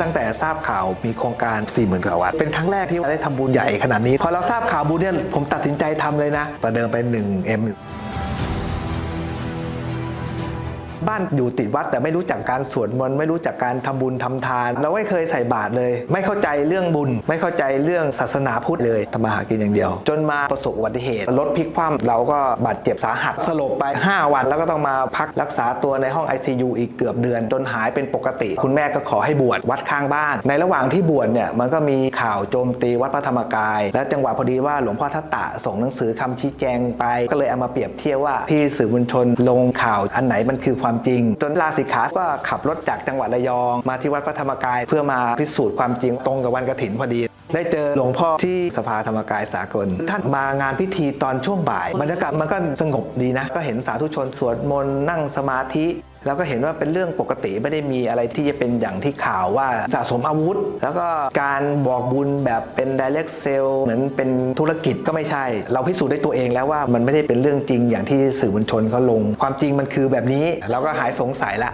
ตั้งแต่ทราบข่าวมีโครงการ 4 0,000กว่าวัดเป็นครั้งแรกที่ได้ทำบุญใหญ่ขนาดนี้ พอเราทราบข่าวบุญเนี่ยผมตัดสินใจทำเลยนะประเดิมไป 1M บ้านอยู่ติดวัดแต่ไม่รู้จักการสวดมนต์ไม่รู้จักการทำบุญทำทาน เราไม่เคยใส่บาตรเลย ไม่เข้าใจเรื่องบุญ ไม่เข้าใจเรื่องศาสนาพุทธเลยทำมาหากินอย่างเดียว จนมาประสบอุบัติเหตุรถพลิกคว่ำเราก็บาดเจ็บสาหัสสลบไป 5 วันแล้วก็ต้องมาพักรักษาตัวในห้อง ICU อีกเกือบเดือน จนหายเป็นปกติ คุณแม่ก็ขอให้บวชวัดข้างบ้าน ในระหว่างที่บวชเนี่ยมันก็มีข่าวโจมตีวัดพระธรรมกาย และจังหวะพอดีว่าหลวงพ่อทัตตะส่งหนังสือคำชี้แจงไป ก็เลยเอามาเปรียบเทียบว่าที่สื่อมวลชนลงข่าวอันไหนมันคือความจริง จนลาสิกขาก็ขับรถจากจังหวัดระยอง มาที่วัดพระธรรมกาย เพื่อมาพิสูจน์ความจริงตรงกับวันกระถินพอดี ได้เจอหลวงพ่อที่สภาธรรมกายสากล ท่านมางานพิธีตอนช่วงบ่ายบรรยากาศมันก็สงบดีนะ ก็เห็นสาธุชนสวดมนต์นั่งสมาธิ แล้วก็เห็นว่าเป็นเรื่องปกติไม่ได้มีอะไรที่จะเป็นอย่างที่ข่าวว่าสะสมอาวุธ แล้วก็การบอกบุญแบบเป็น direct sale เหมือนเป็นธุรกิจก็ไม่ใช่ เราพิสูจน์ได้ตัวเองแล้วว่ามันไม่ได้เป็นเรื่องจริงอย่างที่สื่อมวลชนเขาลง ความจริงมันคือแบบนี้เราก็หายสงสัยละ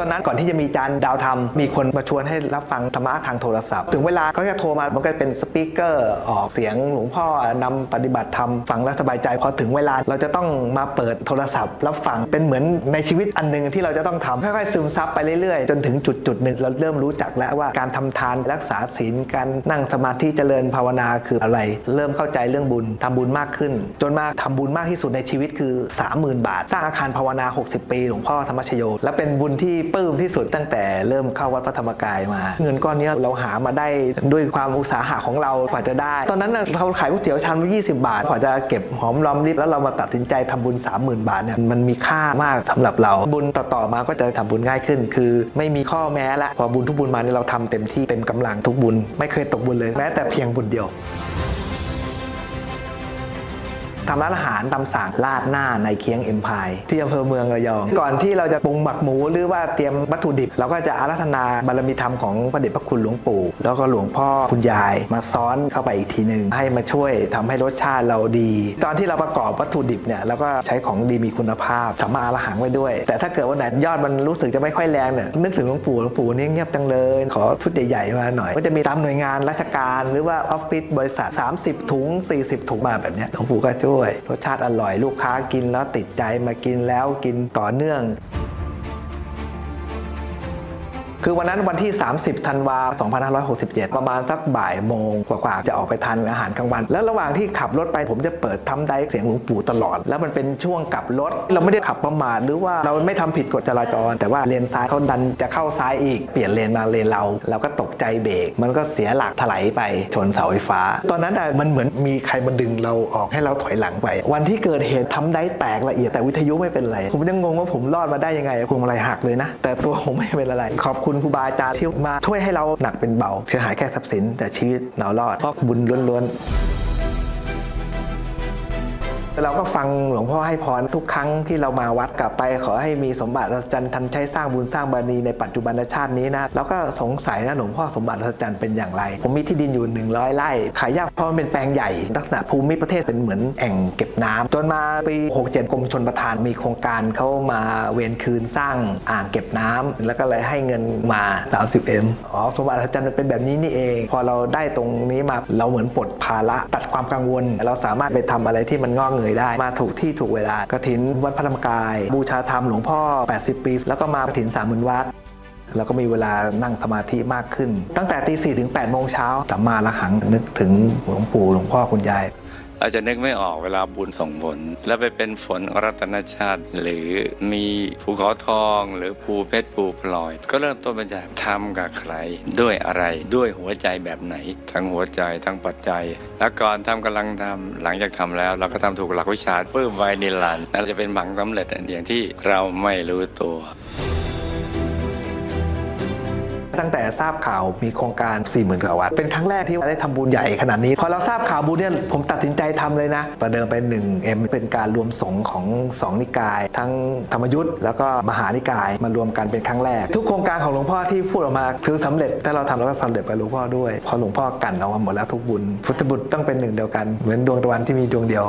ตอนนั้นก่อนที่จะมีจานดาวธรรมมีคนมาชวนให้รับฟังธรรมะทางโทรศัพท์ ถึงเวลาเขาจะโทรมามันก็เป็นสปีกเกอร์ออกเสียงหลวงพ่อนำปฏิบัติธรรมฟังแล้วสบายใจพอถึงเวลาเราจะต้องมาเปิดโทรศัพท์รับฟังเป็นเหมือนในชีวิตอันหนึ่งที่เราจะต้องทำค่อยๆซึมซับไปเรื่อยๆ จนถึงจุดจุดหนึ่งเราเริ่มรู้จักแล้วว่าการทำทานรักษาศีลการนั่งสมาธิเจริญภาวนาคืออะไร เริ่มเข้าใจเรื่องบุญทำบุญมากขึ้น จนมาทำบุญมากที่สุดในชีวิตคือ 30,000 บาท สร้างอาคารภาวนา 60 ปีหลวงพ่อธรรมชโย และเป็นบุญที่ปลื้มที่สุดตั้งแต่เริ่มเข้าวัดพระธรรมกายมา เงินก้อนนี้เราหามาได้ด้วยความอุตสาหะของเรากว่าจะได้ ตอนนั้นเราขายก๋วยเตี๋ยวชามละ20บาทกว่าจะเก็บหอมรอมริบแล้วเรามาตัดสินใจทำบุญ 30,000 บาทเนี่ยมันมีค่ามากสำหรับเราบุญต่อๆมาก็จะทำบุญง่ายขึ้น คือไม่มีข้อแม้ละพอบุญทุกบุญมาเนี่ยเราทำเต็มที่เต็มกำลังทุกบุญ ไม่เคยตกบุญเลยแม้แต่เพียงบุญเดียว ทำร้านอาหารตำสั่งลาดหน้าในเคียงเอ็มพายที่อำเภอเมืองระยอง ก่อนที่เราจะปรุงหมักหมูหรือว่าเตรียมวัตถุดิบ เราก็จะอารัธนาบารมีธรรมของพระเดชพระคุณหลวงปู่ แล้วก็หลวงพ่อคุณยายมาซ้อนเข้าไปอีกทีหนึ่งให้มาช่วยทำให้รสชาติเราดี ตอนที่เราประกอบวัตถุดิบเนี่ยเราก็ใช้ของดีมีคุณภาพสามารถอาหังไว้ด้วย แต่ถ้าเกิดว่าไหนยอดมันรู้สึกจะไม่ค่อยแรงเนี่ยนึกถึงหลวงปู่หลวงปู่นี่เงียบจังเลย ขอชุดใหญ่ๆมาหน่อยก็จะมีตามหน่วยงานราชการ หรือว่าออฟฟิศบริษัท 30 ถุง 40 ถุงมาแบบเนี้ยหลวงปู่ก็ช่วยรสชาติอร่อย ลูกค้ากินแล้วติดใจมากินแล้วกินต่อเนื่อง คือวันนั้นวันที่ 30ธันวา2567 ประมาณสักบ่ายโมงกว่าๆจะออกไปทานอาหารกลางวัน แล้วระหว่างที่ขับรถไปผมจะเปิดทำได้เสียงหลวงปู่ตลอด แล้วมันเป็นช่วงกลับรถ เราไม่ได้ขับประมาทหรือว่าเราไม่ทำผิดกฎจราจร แต่ว่าเลนซ้ายเขาดันจะเข้าซ้ายอีกเปลี่ยนเลนมาเลนเราเราก็ตกใจเบรกมันก็เสียหลักถลายไปชนเสาไฟฟ้า ตอนนั้นอะมันเหมือนมีใครมาดึงเราออกให้เราถอยหลังไป วันที่เกิดเหตุทำได้แตกละเอียดแต่วิทยุไม่เป็นไรผมยังงงว่าผมรอดมาได้ยังไงพวงมาลัยหักเลยนะ แต่ตัวผมไม่เป็นอะไรขอบคุณครูบาอาจารย์ที่มาช่วยให้เราหนักเป็นเบาเสียหายแค่ทรัพย์สิน แต่ชีวิตเรารอดเพราะบุญล้วนๆ เราก็ฟังหลวงพ่อให้พรทุกครั้งที่เรามาวัดกลับไป ขอให้มีสมบัติอัศจรรย์ทันใช้สร้างบุญสร้างบารมีในปัจจุบันชาตินี้นะแล้วก็สงสัยนะหลวงพ่อสมบัติอัศจรรย์เป็นอย่างไร ผมมีที่ดินอยู่ 100 ไร่ ขายยากเพราะมันเป็นแปลงใหญ่ ลักษณะภูมิประเทศเป็นเหมือนแอ่งเก็บน้ำจนมาปี 67กรมชนประทานมีโครงการเขามาเวนคืนสร้างอ่างเก็บน้ำแล้วก็เลยให้เงินมา 30M อ๋อสมบัติอัศจรรย์มันเป็นแบบนี้นี่เอง พอเราได้ตรงนี้มาเราเหมือนปลดภาระตัดความกังวล เราสามารถไปทำอะไรที่มันงอกเงยได้ มาถูกที่ถูกเวลากระถินวัดพระธรรมกาย บูชาธรรมหลวงพ่อ 80 ปี แล้วก็มากระถินสามหมื่นวัดแล้วก็มีเวลานั่งสมาธิมากขึ้น ตั้งแต่ตีสี่ถึง8ปดโมงเช้าสัมมาละหังนึกถึงหลวงปู่หลวงพ่อคุณยาย เราจะนึกไม่ออกเวลาบุญส่งผล แล้วไปเป็นฝนรัตนชาติ หรือมีภูเขาทอง หรือภูเพชรภูพลอย ก็เริ่มต้นมาจากทำกับใคร ด้วยอะไรด้วยหัวใจแบบไหน ทั้งหัวใจทั้งปัจจัย แล้วก่อนทำกำลังทำหลังจากทำแล้วเราก็ทำถูกหลักวิชาปลื้มไวนิรันนั่นจะเป็นผังสำเร็จอย่างที่เราไม่รู้ตัว ตั้งแต่ทราบข่าวมีโครงการ 4 0,000กว่าวัดเป็นครั้งแรกที่ได้ทำบุญใหญ่ขนาดนี้ พอเราทราบข่าวบุญเนี่ยผมตัดสินใจทำเลยนะประเดิมไป 1M เป็นการรวมสงฆ์ของ 2 นิกาย ทั้งธรรมยุทธ์แล้วก็มหานิกายมารวมกันเป็นครั้งแรก ทุกโครงการของหลวงพ่อที่พูดออกมาคือสำเร็จถ้าเราทำแล้วก็สำเร็จไปหลวงพ่อด้วย พอหลวงพ่อกันเอามาหมดแล้วทุกบุญพุทธบุตรต้องเป็นหนึ่งเดียวกันเหมือนดวงตะวันที่มีดวงเดียว